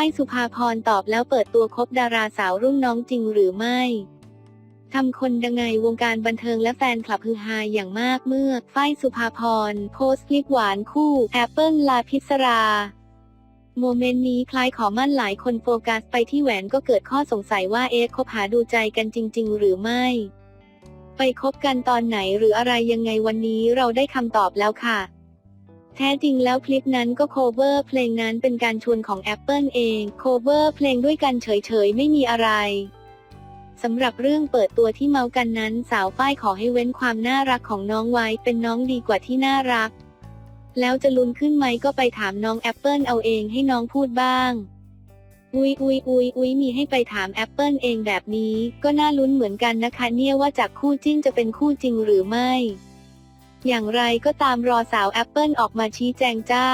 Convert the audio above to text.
ฝ้ายสุภาพรตอบแล้วเปิดตัวคบดาราสาวรุ่นน้องจริงหรือไม่ทำคนดังไงวงการบันเทิงและแฟนคลับฮือฮาอย่างมากเมื่อฝ้ายสุภาพรโพสต์คลิปหวานคู่แอปเปิลลาพิศราโมเมนต์นี้คล้ายขอมั่นหลายคนโฟกัสไปที่แหวนก็เกิดข้อสงสัยว่าเอ๊ะคบหาดูใจกันจริง ๆ หรือไม่ ไปคบกันตอนไหนหรืออะไรยังไงวันนี้เราได้คำตอบแล้วค่ะ แท้จริงแล้วคลิปนั้นก็โคเวอร์เพลงนั้นเป็นการชวนของ Apple เองโคเวอร์เพลงด้วยกันเฉยๆ ไม่มีอะไรสำหรับเรื่องเปิดตัวที่เมากันนั้น สาวฝ้ายขอให้เว้นความน่ารักของน้องไว้เป็นน้องดีกว่าที่น่ารัก แล้วจะลุ้นขึ้นไหมก็ไปถามน้องแอปเปิลเอาเองให้น้องพูดบ้าง อุยอุยอุยอุยมีให้ไปถามแอปเปิลเองแบบนี้ ก็น่าลุ้นเหมือนกันนะคะเนี่ยว่าจากคู่จิ้นจะเป็นคู่จริงหรือไม่ อย่างไรก็ตามรอสาวแอปเปิลออกมาชี้แจงจ้า